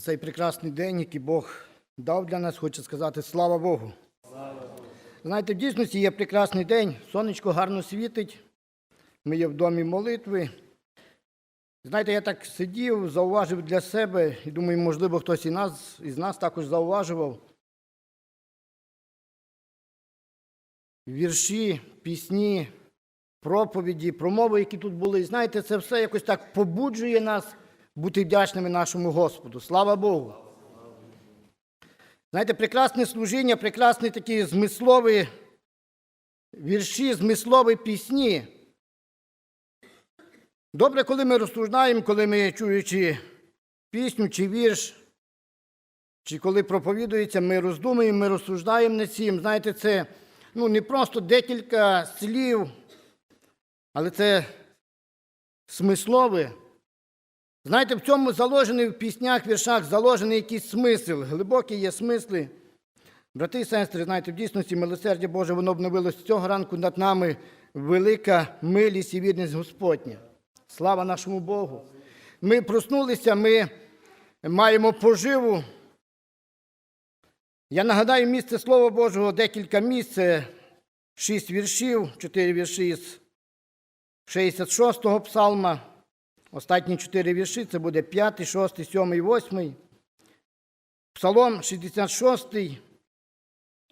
за цей прекрасний день, який Бог дав для нас, хочу сказати слава Богу. Знаєте, в дійсності є прекрасний день, сонечко гарно світить, ми є в домі молитви. Знаєте, я так сидів, зауважив для себе, і думаю, можливо, хтось і нас, із нас також зауважував. Вірші, пісні, проповіді, промови, які тут були. Знаєте, це все якось так побуджує нас бути вдячними нашому Господу. Слава Богу. Знаєте, прекрасне служіння, прекрасні такі змислові вірші, змислові пісні. Добре, коли ми розсуждаємо, коли ми чуючи пісню чи вірш, чи коли проповідується, ми роздумуємо, ми розсуждаємо над цим. Знаєте, це ну, не просто декілька слів, але це смислове. Знаєте, в цьому заложений в піснях, віршах, заложений якийсь смисл, глибокі є смисли. Брати і сестри, знаєте, в дійсності милосердя Боже, воно обновилось цього ранку над нами велика милість і вірність Господня. Слава нашому Богу. Ми проснулися, ми маємо поживу. Я нагадаю місце Слова Божого, декілька місць, шість віршів, чотири вірші із 66-го псалма. Останні чотири вірші це буде 5, 6, 7, 8. Псалом 66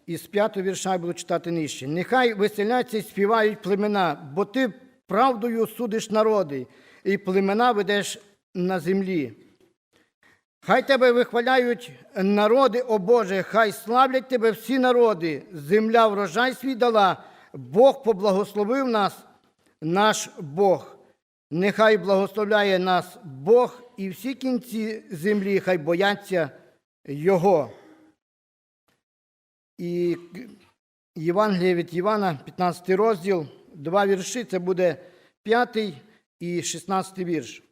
із 5 вірша я буду читати нижче. Нехай веселяться і співають племена, бо ти правдою судиш народи, і племена ведеш на землі. Хай тебе вихваляють народи, о Боже, хай славлять тебе всі народи, земля врожай свій дала, Бог поблагословив нас, наш Бог. Нехай благословляє нас Бог і всі кінці землі, хай бояться Його. І Євангеліє від Івана, 15 розділ, два вірші, це буде 5 і 16 вірш.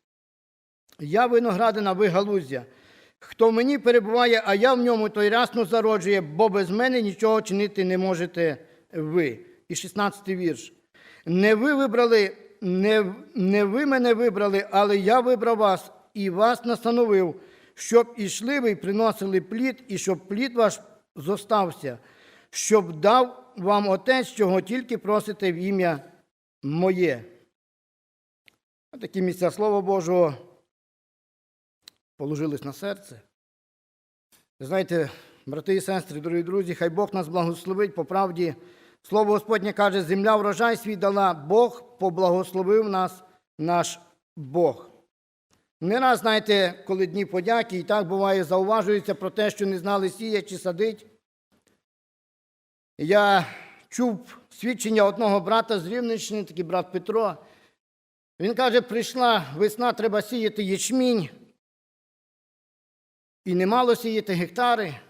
Я виноградина, ви галуздя. Хто в мені перебуває, а я в ньому, той рясно зароджує, бо без мене нічого чинити не можете ви. І 16 вірш. Не ви вибрали, не, не ви мене вибрали, але я вибрав вас і вас настановив, щоб ішли ви і приносили плід, і щоб плід ваш зостався, щоб дав вам Отець, чого тільки просите в ім'я моє. Такі місця Слова Божого положились на серце. Знаєте, брати і сестри, дорогі друзі, хай Бог нас благословить по правді. Слово Господнє каже, земля врожай свій дала, Бог поблагословив нас, наш Бог. Не раз, знаєте, коли дні подяки, і так буває, зауважується про те, що не знали сіять чи садить. Я чув свідчення одного брата з Рівненщини, такий брат Петро. Він каже, прийшла весна, треба сіяти ячмінь. І немало сіяти гектари.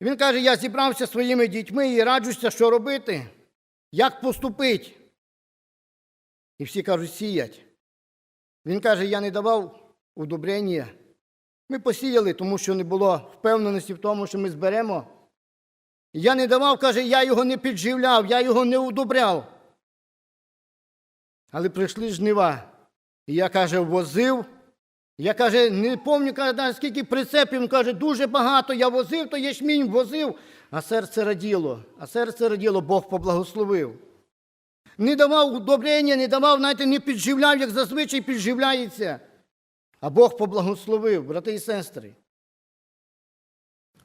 Він каже, я зібрався зі своїми дітьми і раджуся, що робити, як поступити. І всі кажуть, сіять. Він каже, я не давав удобрення. Ми посіяли, тому що не було впевненості в тому, що ми зберемо. Я не давав, каже, я його не підживляв, я його не удобряв. Але прийшли жнива. І я, каже, возив. Я каже, не пам'ятаю, скільки прицепів, Він каже, дуже багато. Я возив, то ячмінь возив, а серце раділо, а серце раділо, Бог поблагословив. Не давав удобрення, не давав, знаєте, не підживляв, як зазвичай підживляється. А Бог поблагословив, брати і сестри.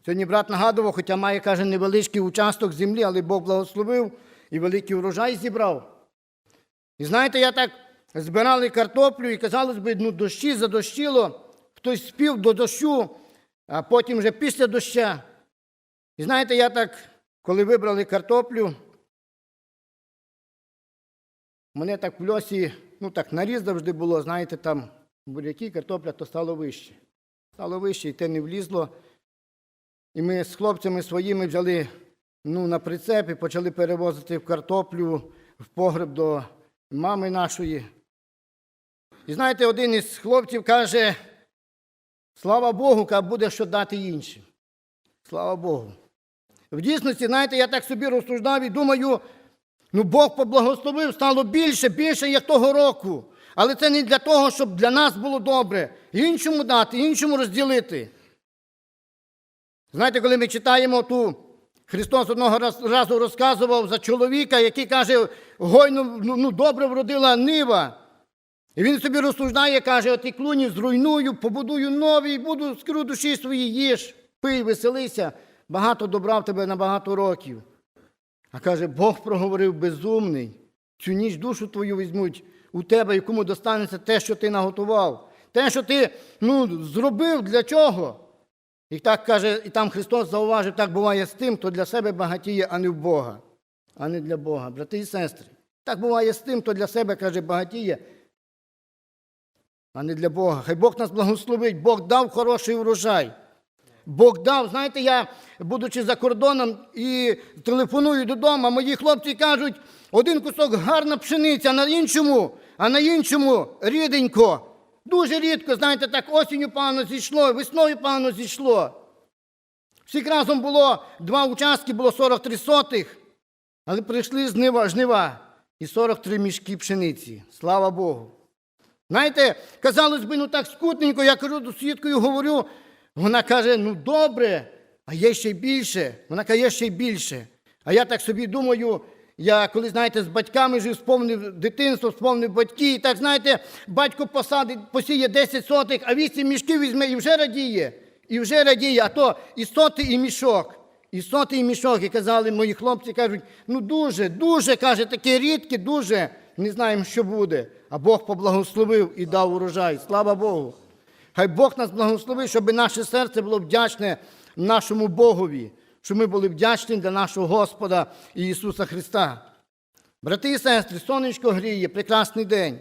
Сьогодні брат нагадував, хоча має, каже, невеличкий участок землі, але Бог благословив і великий урожай зібрав. І знаєте, я так збирали картоплю і казалось би, ну дощі задощило, хтось спів до дощу, а потім вже після доща. І знаєте, я так, коли вибрали картоплю, мене так в льосі, ну так, наріз завжди було, знаєте, там буряки, картопля, то стало вище. Стало вище, і те не влізло. І ми з хлопцями своїми взяли ну, на прицеп і почали перевозити в картоплю в погреб до мами нашої. І знаєте, один із хлопців каже, слава Богу, ка буде що дати іншим. Слава Богу. В дійсності, знаєте, я так собі розсуждав і думаю, ну Бог поблагословив, стало більше, більше, як того року. Але це не для того, щоб для нас було добре. Іншому дати, іншому розділити. Знаєте, коли ми читаємо ту, Христос одного разу розказував за чоловіка, який каже, гойно ну, ну, добре вродила нива. І він собі розсуждає, каже, от і клуні зруйную, побудую нові, і буду скру душі свої їж, пий, веселися, багато добра в тебе на багато років. А каже, Бог проговорив безумний, цю ніч душу твою візьмуть у тебе, якому достанеться те, що ти наготував. Те, що ти ну, зробив для чого? І так каже, і там Христос зауважив, так буває з тим, хто для себе багатіє, а не в Бога, а не для Бога. Брати і сестри. Так буває з тим, хто для себе каже, багатіє, а не для Бога. Хай Бог нас благословить, Бог дав хороший урожай. Бог дав, знаєте, я, будучи за кордоном і телефоную додому, мої хлопці кажуть, один кусок гарна пшениця, на іншому, а на іншому ріденько. Дуже рідко, знаєте, так осінню погано зійшло, весною погано зійшло. Всіх разом було два участки, було 43 сотих, але прийшли жнива, жнива і 43 мішки пшениці. Слава Богу. Знаєте, казалось би, ну так скутненько, я кажу до сусідкою, говорю, вона каже, ну добре, а є ще більше. Вона каже, є ще більше. А я так собі думаю, я коли, знаєте, з батьками жив, сповнив дитинство, сповнив батьки, і так, знаєте, батько посадить, посіє 10 сотих, а 8 мішків візьме і вже радіє. І вже радіє, а то і сотий, і мішок. І сотий і мішок. І казали мої хлопці, кажуть, ну дуже, дуже, каже, таке рідке, дуже. Не знаємо, що буде. А Бог поблагословив і дав урожай. Слава Богу. Хай Бог нас благословив, щоб наше серце було вдячне нашому Богові, щоб ми були вдячні для нашого Господа Ісуса Христа. Брати і сестри, сонечко гріє, прекрасний день.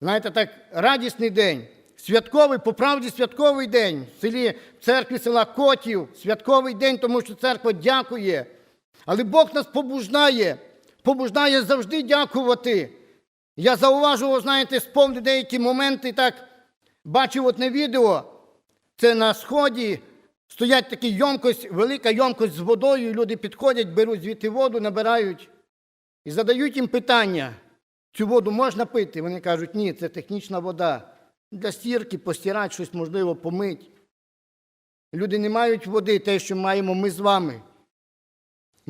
Знаєте, так, радісний день, святковий, по правді святковий день в селі в церкві села Котів, святковий день, тому що церква дякує. Але Бог нас побуждає, побуждає завжди дякувати. Я зауважував, знаєте, сповнив деякі моменти, так бачив на відео, це на сході стоять такі йомкость, велика йомкость з водою, люди підходять, беруть звідти воду, набирають і задають їм питання. Цю воду можна пити? Вони кажуть, ні, це технічна вода. Для стірки, постирати щось, можливо, помить. Люди не мають води, те, що маємо ми з вами.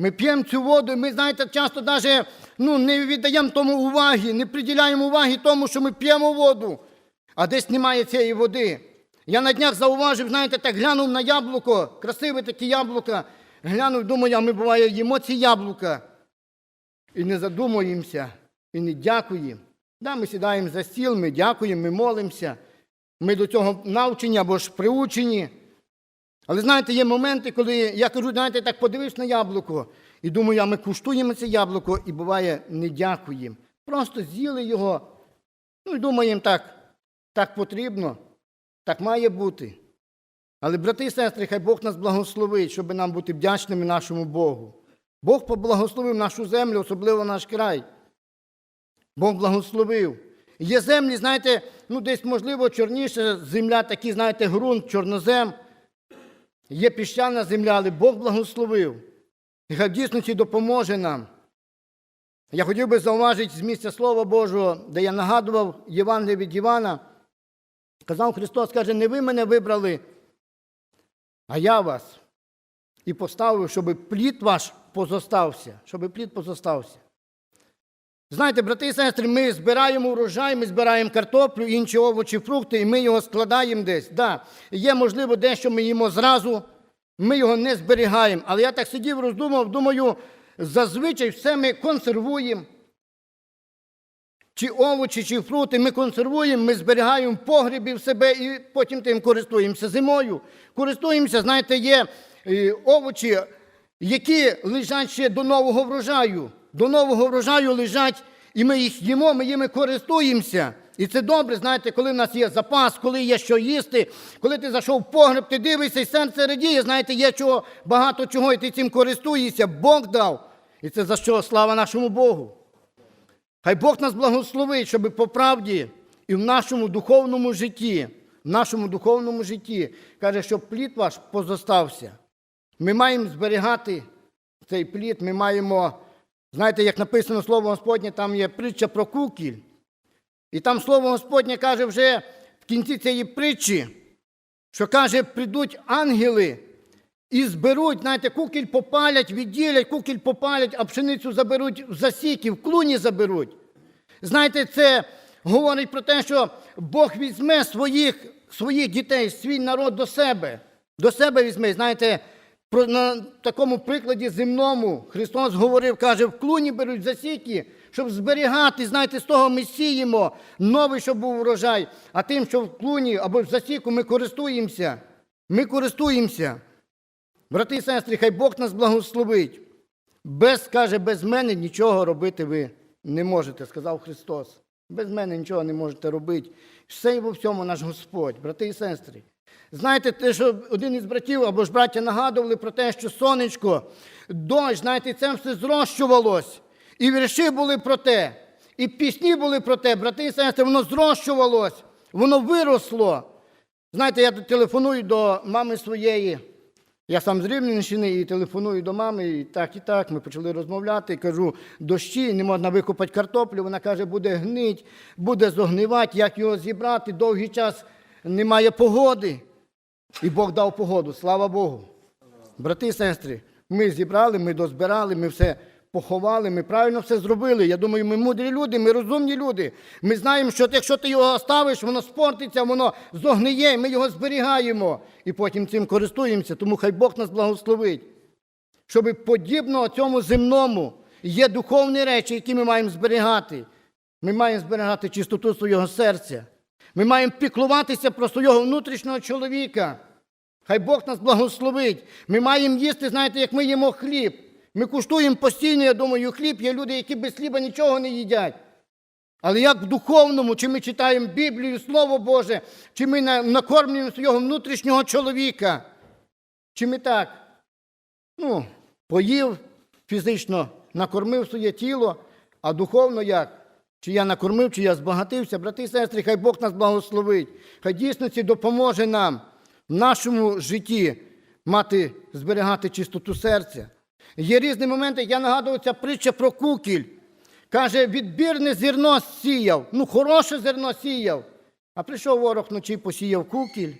Ми п'ємо цю воду, і ми, знаєте, часто навіть ну, не віддаємо тому уваги, не приділяємо уваги тому, що ми п'ємо воду, а десь немає цієї води. Я на днях зауважив, знаєте, так глянув на яблуко, красиве таке яблуко, глянув, думаю, а ми буває їмо ці яблука. І не задумуємося, і не дякуємо. Да, ми сідаємо за стіл, ми дякуємо, ми молимося. Ми до цього навчені або ж приучені. Але знаєте, є моменти, коли я кажу, знаєте, так подивився на яблуко і думаю, а ми куштуємо це яблуко і буває, не дякуємо. Просто з'їли його. Ну і думаємо, так, так потрібно, так має бути. Але, брати і сестри, хай Бог нас благословить, щоб нам бути вдячними нашому Богу. Бог поблагословив нашу землю, особливо наш край. Бог благословив. Є землі, знаєте, ну десь, можливо, чорніша земля, такий, знаєте, ґрунт, чорнозем. Є піщана земля, але Бог благословив. І хай в дійсності допоможе нам. Я хотів би зауважити з місця Слова Божого, де я нагадував Євангелія від Івана. Казав Христос, каже, не ви мене вибрали, а я вас. І поставив, щоб плід ваш позостався. Щоб плід позостався. Знаєте, брати і сестри, ми збираємо урожай, ми збираємо картоплю, інші овочі, фрукти, і ми його складаємо десь. Да, Є, можливо, дещо ми їмо зразу, ми його не зберігаємо. Але я так сидів, роздумав, думаю, зазвичай все ми консервуємо. Чи овочі, чи фрукти ми консервуємо, ми зберігаємо в погрібі в себе і потім тим користуємося зимою. Користуємося, знаєте, є е, овочі, які лежать ще до нового врожаю. До нового врожаю лежать, і ми їх їмо, ми їми користуємося. І це добре, знаєте, коли в нас є запас, коли є що їсти, коли ти зайшов в погреб, ти дивишся, і серце радіє, знаєте, є чого, багато чого, і ти цим користуєшся, Бог дав. І це за що слава нашому Богу. Хай Бог нас благословить, щоб по правді і в нашому духовному житті, в нашому духовному житті, каже, щоб плід ваш позостався. Ми маємо зберігати цей плід, ми маємо, знаєте, як написано Слово Господнє, там є притча про кукіль. І там слово Господнє каже вже в кінці цієї притчі, що каже, прийдуть ангели і зберуть, знаєте, кукіль попалять, відділять, кукіль попалять, а пшеницю заберуть в засіки, в клуні заберуть. Знаєте, це говорить про те, що Бог візьме своїх, своїх дітей, свій народ до себе. До себе візьме. Знаєте, на такому прикладі земному Христос говорив, каже, в клуні беруть засіки, щоб зберігати, знаєте, з того ми сіємо, новий, щоб був урожай, а тим, що в клуні або в засіку ми користуємося. Ми користуємося. Брати і сестри, хай Бог нас благословить. Без, каже, без мене нічого робити ви не можете, сказав Христос. Без мене нічого не можете робити. Все і во всьому наш Господь, брати і сестри. Знаєте, те, що один із братів або ж браття нагадували про те, що сонечко, дощ, знаєте, це все зрощувалось. І вірші були про те, і пісні були про те, брати і сестри, воно зрощувалось, воно виросло. Знаєте, я телефоную до мами своєї. Я сам з Рівненщини і телефоную до мами, і так, і так. Ми почали розмовляти. Кажу, дощі, не можна викопати картоплю. Вона каже, буде гнить, буде зогнивати, як його зібрати. Довгий час немає погоди. І Бог дав погоду, слава Богу. Брати і сестри, ми зібрали, ми дозбирали, ми все поховали, ми правильно все зробили. Я думаю, ми мудрі люди, ми розумні люди. Ми знаємо, що якщо ти його оставиш, воно спортиться, воно зогниє, ми його зберігаємо і потім цим користуємося. Тому хай Бог нас благословить. Щоб подібно цьому земному є духовні речі, які ми маємо зберігати. Ми маємо зберігати чистоту свого серця. Ми маємо піклуватися про свого внутрішнього чоловіка. Хай Бог нас благословить. Ми маємо їсти, знаєте, як ми їмо хліб. Ми куштуємо постійно, я думаю, хліб. Є люди, які без хліба нічого не їдять. Але як в духовному, чи ми читаємо Біблію, Слово Боже, чи ми накормлюємо свого внутрішнього чоловіка, чи ми так, ну, поїв фізично, накормив своє тіло, а духовно як? Чи я накормив, чи я збагатився, брати і сестри, хай Бог нас благословить. Хай дійсності допоможе нам в нашому житті мати, зберігати чистоту серця. Є різні моменти, я нагадую, ця притча про кукіль. Каже, відбірне зерно сіяв, ну хороше зерно сіяв. А прийшов ворог вночі посіяв кукіль.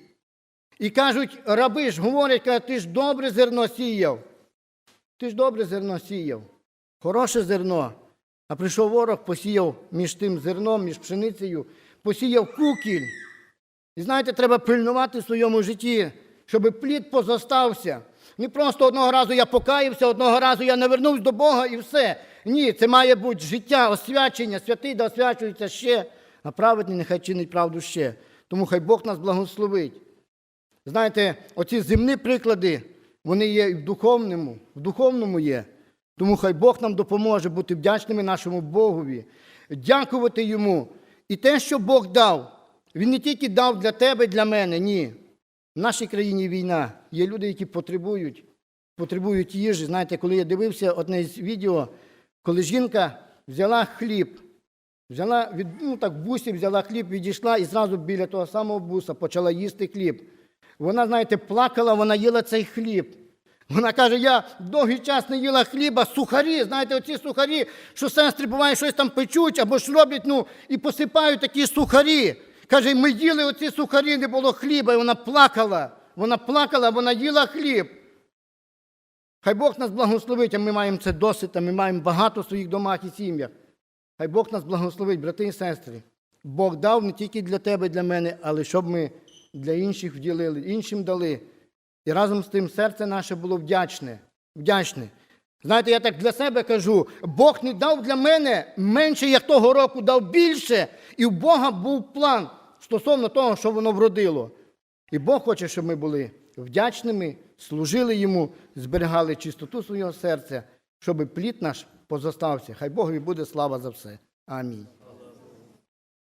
І кажуть, раби ж говорять, кажуть, ти ж добре зерно сіяв. Ти ж добре зерно сіяв, хороше зерно. А прийшов ворог, посіяв між тим зерном, між пшеницею, посіяв кукіль. І знаєте, треба пильнувати в своєму житті, щоб плід позостався. Не просто одного разу я покаявся, одного разу я навернувся до Бога і все. Ні, це має бути життя, освячення, святий да освячується ще, а праведний нехай чинить правду ще. Тому хай Бог нас благословить. Знаєте, оці земні приклади, вони є і в духовному, в духовному є. Тому хай Бог нам допоможе бути вдячними нашому Богові, дякувати Йому. І те, що Бог дав, Він не тільки дав для тебе, для мене, ні. В нашій країні війна. Є люди, які потребують, потребують їжі. Знаєте, коли я дивився одне з відео, коли жінка взяла хліб, взяла від, ну так, бусі взяла хліб, відійшла і зразу біля того самого буса почала їсти хліб. Вона, знаєте, плакала, вона їла цей хліб. Вона каже, я довгий час не їла хліба, сухарі, знаєте, оці сухарі, що сестри буває щось там печуть або ж роблять, ну, і посипають такі сухарі. Каже, ми їли оці сухарі, не було хліба, і вона плакала. Вона плакала, вона їла хліб. Хай Бог нас благословить, а ми маємо це досить, а ми маємо багато в своїх домах і сім'ях. Хай Бог нас благословить, брати і сестри. Бог дав не тільки для тебе, для мене, але щоб ми для інших вділили, іншим дали. І разом з тим серце наше було вдячне. вдячне. Знаєте, я так для себе кажу: Бог не дав для мене менше, як того року, дав більше. І в Бога був план стосовно того, що воно вродило. І Бог хоче, щоб ми були вдячними, служили йому, зберігали чистоту свого серця, щоб плід наш позостався. Хай Богові буде слава за все. Амінь.